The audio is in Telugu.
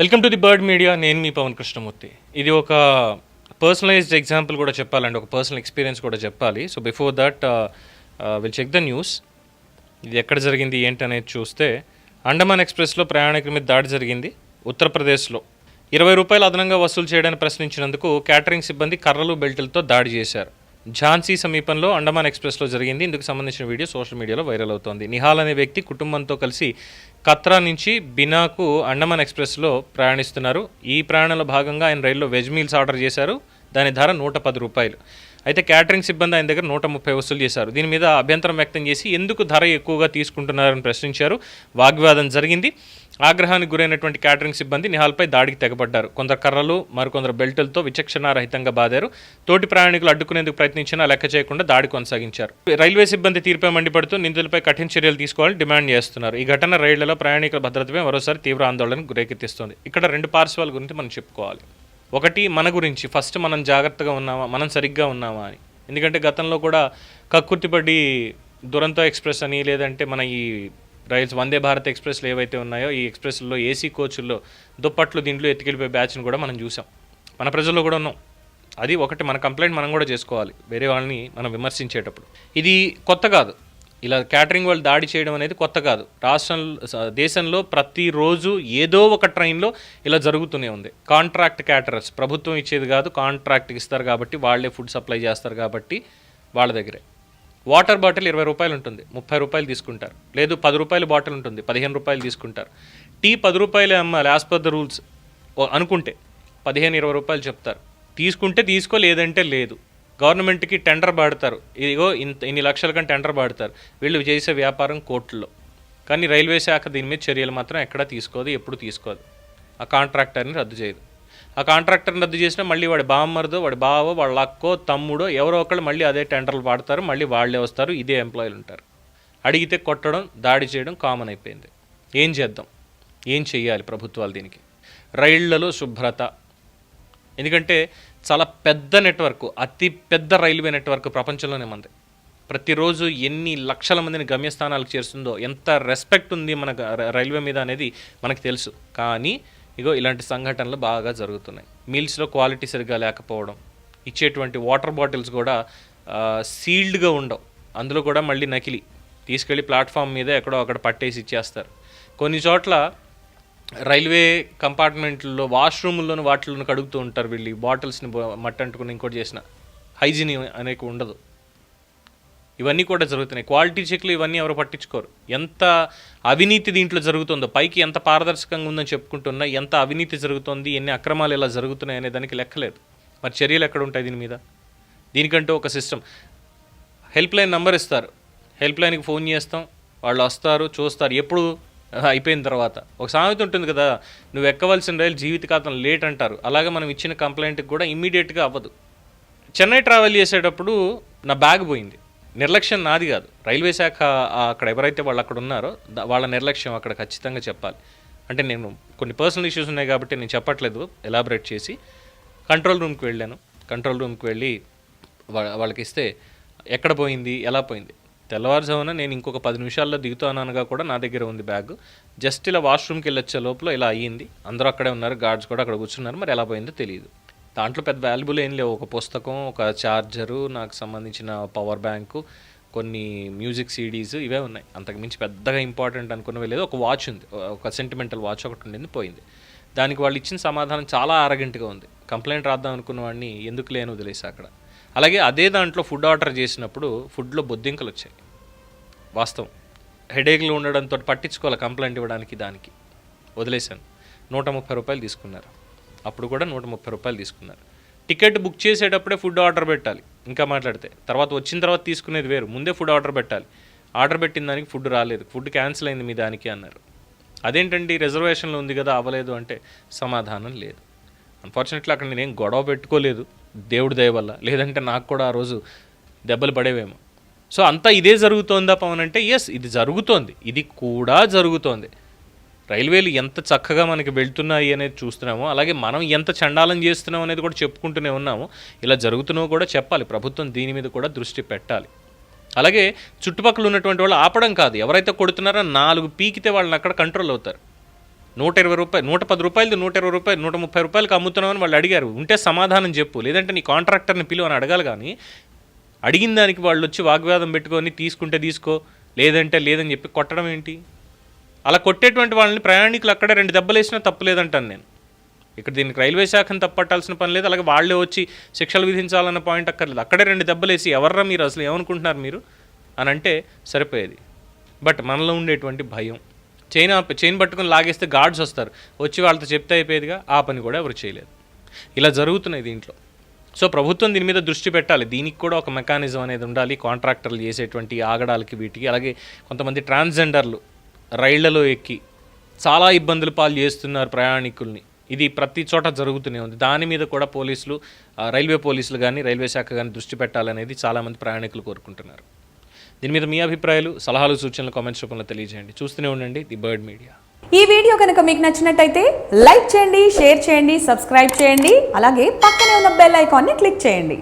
Welcome to the Bird Media. నేను మీ పవన్ కృష్ణమూర్తి. ఇది ఒక పర్సనలైజ్డ్ ఎగ్జాంపుల్ కూడా చెప్పాలండి. ఒక పర్సనల్ ఎక్స్పీరియన్స్ కూడా చెప్పాలి. So before that will check the news ఇది ఎక్కడ జరిగింది ఏంటి అనేది చూస్తే అండమాన్ ఎక్స్ప్రెస్లో ప్రయాణికుల మీద దాడి జరిగింది. ఉత్తరప్రదేశ్లో ఇరవై రూపాయలు అదనంగా వసూలు చేయడానికి ప్రశ్నించినందుకు క్యాటరింగ్ సిబ్బంది కర్రలు బెల్టులతో దాడి చేశారు. ఝాన్సీ సమీపంలో అండమాన్ ఎక్స్ప్రెస్లో జరిగింది. ఇందుకు సంబంధించిన వీడియో సోషల్ మీడియాలో వైరల్ అవుతోంది. నిహాల్ అనే వ్యక్తి కుటుంబంతో కలిసి కత్రా నుంచి బినాకు అండమాన్ ఎక్స్ప్రెస్లో ప్రయాణిస్తున్నారు. ఈ ప్రయాణంలో భాగంగా ఆయన రైల్లో వెజ్ మీల్స్ ఆర్డర్ చేశారు. దాని ధర నూట పది రూపాయలు. అయితే క్యాటరింగ్ సిబ్బంది ఆయన దగ్గర నూట ముప్పై వసూలు చేశారు. దీని మీద అభ్యంతరం వ్యక్తం చేసి ఎందుకు ధర ఎక్కువగా తీసుకుంటున్నారని ప్రశ్నించారు. వాగ్వాదం జరిగింది. ఆగ్రహానికి గురైనటువంటి క్యాటరింగ్ సిబ్బంది నిహాల్పై దాడికి తెగబడ్డారు. కొందరు కర్రలు మరికొందరు బెల్టులతో విచక్షణారహితంగా బాదారు. తోటి ప్రయాణికులు అడ్డుకునేందుకు ప్రయత్నించినా లెక్క చేయకుండా దాడి కొనసాగించారు. రైల్వే సిబ్బంది తీరుపై మండిపడుతూ నిందితులపై కఠిన చర్యలు తీసుకోవాలని డిమాండ్ చేస్తున్నారు. ఈ ఘటన రైళ్ళలో ప్రయాణికుల భద్రతపై మరోసారి తీవ్ర ఆందోళనకు గురేకెత్తిస్తుంది. ఇక్కడ రెండు పార్శ్వాల గురించి మనం చెప్పుకోవాలి. ఒకటి మన గురించి. ఫస్ట్ మనం జాగ్రత్తగా ఉన్నామా? మనం సరిగ్గా ఉన్నామా అని. ఎందుకంటే గతంలో కూడా కక్కుర్తిపడి దురంతో ఎక్స్ప్రెస్ అని లేదంటే మన ఈ రైల్స్ వందే భారత్ ఎక్స్ప్రెస్లు ఏవైతే ఉన్నాయో ఈ ఎక్స్ప్రెస్లో ఏసీ కోచుల్లో దుప్పట్లు దీంట్లో ఎత్తుకెళ్ళిపోయే బ్యాచ్ని కూడా మనం చూసాం. మన ప్రజల్లో కూడా ఉన్నాం. అది ఒకటి మన కంప్లైంట్ మనం కూడా చేసుకోవాలి వేరే వాళ్ళని మనం విమర్శించేటప్పుడు. ఇది కొత్త కాదు. ఇలా క్యాటరింగ్ వాళ్ళు దాడి చేయడం అనేది కొత్త కాదు. రాష్ట్రం స- దేశంలో ప్రతిరోజు ఏదో ఒక ట్రైన్లో ఇలా జరుగుతూనే ఉంది. కాంట్రాక్ట్ క్యాటరర్స్ ప్రభుత్వం ఇచ్చేది కాదు కాంట్రాక్ట్ ఇస్తారు కాబట్టి వాళ్ళే ఫుడ్ సప్లై చేస్తారు కాబట్టి వాళ్ళ దగ్గరే. వాటర్ బాటిల్ ఇరవై రూపాయలు ఉంటుంది ముప్పై రూపాయలు తీసుకుంటారు. లేదు పది రూపాయల బాటిల్ ఉంటుంది పదిహేను రూపాయలు తీసుకుంటారు. టీ పది రూపాయలే అమ్మాలి యాజ్ పర్ ద రూల్స్ అనుకుంటే పదిహేను ఇరవై రూపాయలు చెప్తారు. తీసుకుంటే తీసుకో లేదంటే లేదు. గవర్నమెంట్కి టెండర్ పాడతారు ఇదిగో ఇంత ఇన్ని లక్షల కంటే టెండర్ పాడతారు వీళ్ళు చేసే వ్యాపారం కోర్టుల్లో కానీ రైల్వే శాఖ దీని మీద చర్యలు మాత్రం ఎక్కడా తీసుకోదు ఎప్పుడు తీసుకోదు. ఆ కాంట్రాక్టర్ని రద్దు చేయదు. ఆ కాంట్రాక్టర్ని రద్దు చేసినా మళ్ళీ వాడి బామ్మరిదో వాడి బావో వాళ్ళ అక్కో తమ్ముడో ఎవరో ఒకళ్ళు మళ్ళీ అదే టెండర్లు పాడతారు మళ్ళీ వాళ్ళే వస్తారు ఇదే ఎంప్లాయీలు ఉంటారు. అడిగితే కొట్టడం దాడి చేయడం కామన్ అయిపోయింది. ఏం చేద్దాం? ఏం చేయాలి ప్రభుత్వాలు దీనికి? రైళ్ళలో శుభ్రత. ఎందుకంటే చాలా పెద్ద నెట్వర్క్ అతి పెద్ద రైల్వే నెట్వర్క్ ప్రపంచంలోనే మంది ప్రతిరోజు ఎన్ని లక్షల మందిని గమ్యస్థానాలకు చేరుస్తుందో ఎంత రెస్పెక్ట్ ఉంది మన రైల్వే మీద అనేది మనకు తెలుసు. కానీ ఇగో ఇలాంటి సంఘటనలు బాగా జరుగుతున్నాయి. మీల్స్లో క్వాలిటీ సరిగ్గా లేకపోవడం ఇచ్చేటువంటి వాటర్ బాటిల్స్ కూడా సీల్డ్గా ఉండవు. అందులో కూడా మళ్ళీ నకిలీ. తీసుకెళ్ళి ప్లాట్ఫామ్ మీద ఎక్కడో అక్కడ పట్టేసి ఇచ్చేస్తారు. కొన్ని చోట్ల రైల్వే కంపార్ట్మెంట్లో వాష్రూమ్లోని వాటిలోని కడుగుతూ ఉంటారు వీళ్ళు. బాటిల్స్ని మట్టంటుకుని మట్టి అంటుకుని ఇంకోటి చేసిన. హైజీన్ అనేక ఉండదు. ఇవన్నీ కూడా జరుగుతున్నాయి. క్వాలిటీ చెక్లు ఇవన్నీ ఎవరు పట్టించుకోరు. ఎంత అవినీతి దీంట్లో జరుగుతుందో పైకి ఎంత పారదర్శకంగా ఉందని చెప్పుకుంటున్నా ఎంత అవినీతి జరుగుతోంది ఎన్ని అక్రమాలు ఇలా జరుగుతున్నాయి అనే దానికి లెక్కలేదు మరి చర్యలు ఎక్కడ ఉంటాయి దీని మీద? దీనికంటూ ఒక సిస్టమ్. హెల్ప్ లైన్ నెంబర్ ఇస్తారు. హెల్ప్ లైన్కి ఫోన్ చేస్తాం. వాళ్ళు వస్తారు చూస్తారు. ఎప్పుడు? అయిపోయిన తర్వాత. ఒక సామెత ఉంటుంది కదా నువ్వు ఎక్కవలసిన రైలు జీవితకాలం లేట్ అంటారు. అలాగే మనం ఇచ్చిన కంప్లైంట్కి కూడా ఇమ్మీడియట్గా అవ్వదు. చెన్నై ట్రావెల్ చేసేటప్పుడు నా బ్యాగ్ పోయింది. నిర్లక్ష్యం నాది కాదు. రైల్వే శాఖ అక్కడ ఎవరైతే వాళ్ళు అక్కడ ఉన్నారో వాళ్ళ నిర్లక్ష్యం అక్కడ ఖచ్చితంగా చెప్పాలి. అంటే నేను కొన్ని పర్సనల్ ఇష్యూస్ ఉన్నాయి కాబట్టి నేను చెప్పట్లేదు ఎలాబరేట్ చేసి. కంట్రోల్ రూమ్కి వెళ్ళాను. కంట్రోల్ రూమ్కి వెళ్ళి వా- వాళ్ళకి ఇస్తే ఎక్కడ పోయింది ఎలా పోయింది? తెల్లవారుజామున నేను ఇంకొక పది నిమిషాల్లో దిగుతానగా కూడా నా దగ్గర ఉంది బ్యాగ్. జస్ట్ ఇలా వాష్రూమ్కి వెళ్ళొచ్చే లోపల ఇలా అయ్యింది. అందరూ అక్కడే ఉన్నారు గార్డ్స్ కూడా అక్కడ కూర్చున్నారు. మరి ఎలా పోయిందో తెలియదు. దాంట్లో పెద్ద వాల్యుబుల్ ఏం లేవు. ఒక పుస్తకం ఒక ఛార్జరు నాకు సంబంధించిన పవర్ బ్యాంకు కొన్ని మ్యూజిక్ సీడీస్ ఇవే ఉన్నాయి. అంతకు మించి పెద్దగా ఇంపార్టెంట్ అనుకున్నవి లేదు. ఒక వాచ్ ఉంది. ఒక సెంటిమెంటల్ వాచ్ ఒకటి ఉండింది పోయింది. దానికి వాళ్ళు ఇచ్చిన సమాధానం చాలా ఆరగంటగా ఉంది. కంప్లైంట్ రాద్దాం అనుకున్న వాడిని ఎందుకు లేని వదిలేసి అక్కడ? అలాగే అదే దాంట్లో ఫుడ్ ఆర్డర్ చేసినప్పుడు ఫుడ్లో బొద్దింకలు వచ్చాయి. వాస్తవం. హెడేక్లు ఉండడంతో పట్టించుకోవాలి కంప్లైంట్ ఇవ్వడానికి దానికి. వదిలేశాను. నూట ముప్పై రూపాయలు తీసుకున్నారు. అప్పుడు కూడా నూట ముప్పై రూపాయలు తీసుకున్నారు. టికెట్ బుక్ చేసేటప్పుడే ఫుడ్ ఆర్డర్ పెట్టాలి. ఇంకా మాట్లాడితే తర్వాత వచ్చిన తర్వాత తీసుకునేది వేరు. ముందే ఫుడ్ ఆర్డర్ పెట్టాలి. ఆర్డర్ పెట్టిన దానికి ఫుడ్ రాలేదు. ఫుడ్ క్యాన్సిల్ అయింది మీ దానికి అన్నారు. అదేంటండి? రిజర్వేషన్లో ఉంది కదా అవ్వలేదు అంటే సమాధానం లేదు. అన్ఫార్చునేట్లీ అక్కడ నేనేం గొడవ పెట్టుకోలేదు దేవుడి దయ వల్ల. లేదంటే నాకు కూడా ఆ రోజు దెబ్బలు పడేవేమో. సో అంతా ఇదే జరుగుతోందా పవన్ అంటే ఎస్ ఇది జరుగుతోంది. ఇది కూడా జరుగుతోంది. రైల్వేలు ఎంత చక్కగా మనకి వెళ్తున్నాయి అనేది చూస్తున్నామో అలాగే మనం ఎంత చండాలం చేస్తున్నాం అనేది కూడా చెప్పుకుంటూనే ఉన్నాము. ఇలా జరుగుతున్నావు కూడా చెప్పాలి. ప్రభుత్వం దీని మీద కూడా దృష్టి పెట్టాలి. అలాగే చుట్టుపక్కల ఉన్నటువంటి వాళ్ళు ఆపడం కాదు. ఎవరైతే కొడుతున్నారో నాలుగు పీకితే వాళ్ళని అక్కడ కంట్రోల్ అవుతారు. నూట ఇరవై రూపాయలు నూట పది రూపాయలు నూట ఇరవై రూపాయలు నూట ముప్పై రూపాయలకి అమ్ముతున్నామని వాళ్ళు అడిగారు. ఉంటే సమాధానం చెప్పు. లేదంటే నీ కాంట్రాక్టర్ని పిలువ అని అడగాలి కానీ అడిగిన దానికి వాళ్ళు వచ్చి వాగ్వాదం పెట్టుకొని తీసుకుంటే తీసుకో లేదంటే లేదని చెప్పి కొట్టడం ఏంటి? అలా కొట్టేటువంటి వాళ్ళని ప్రయాణికులు అక్కడే రెండు దెబ్బలు వేసినా తప్పు నేను. ఇక్కడ దీనికి రైల్వే శాఖను తప్పట్టాల్సిన పని లేదు. అలాగే వాళ్ళే వచ్చి శిక్షలు విధించాలన్న పాయింట్ అక్కర్లేదు. అక్కడే రెండు దెబ్బలు వేసి ఎవర్రా మీరు అసలు ఏమనుకుంటున్నారు మీరు? అని అంటే సరిపోయేది. బట్ మనలో ఉండేటువంటి భయం. చైన్ ఆప చైన్ పట్టుకొని లాగేస్తే గార్డ్స్ వస్తారు. వచ్చి వాళ్ళతో చెప్తే అయిపోయేదిగా ఆ పని కూడా ఎవరు చేయలేదు. ఇలా జరుగుతున్నాయి దీంట్లో. సో ప్రభుత్వం దీని మీద దృష్టి పెట్టాలి. దీనికి కూడా ఒక మెకానిజం అనేది ఉండాలి. కాంట్రాక్టర్లు చేసేటువంటి ఆగడాలకి వీటికి. అలాగే కొంతమంది ట్రాన్స్జెండర్లు రైళ్ళలో ఎక్కి చాలా ఇబ్బందులు పాలు చేస్తున్నారు ప్రయాణికుల్ని. ఇది ప్రతి చోట జరుగుతూనే ఉంది. దాని మీద కూడా పోలీసులు రైల్వే పోలీసులు కానీ రైల్వే శాఖ కానీ దృష్టి పెట్టాలనేది చాలామంది ప్రయాణికులు కోరుకుంటున్నారు. దీని మీద మీ అభిప్రాయాలు సలహాలు సూచనలు కామెంట్స్ రూపంలో తెలియజేయండి. చూస్తూనే ఉండండి ది బర్డ్ మీడియా. ఈ వీడియో కనుక మీకు నచ్చినట్టయితే లైక్ చేయండి షేర్ చేయండి సబ్స్క్రైబ్ చేయండి అలాగే పక్కనే ఉన్న బెల్ ఐకాన్ని క్లిక్ చేయండి.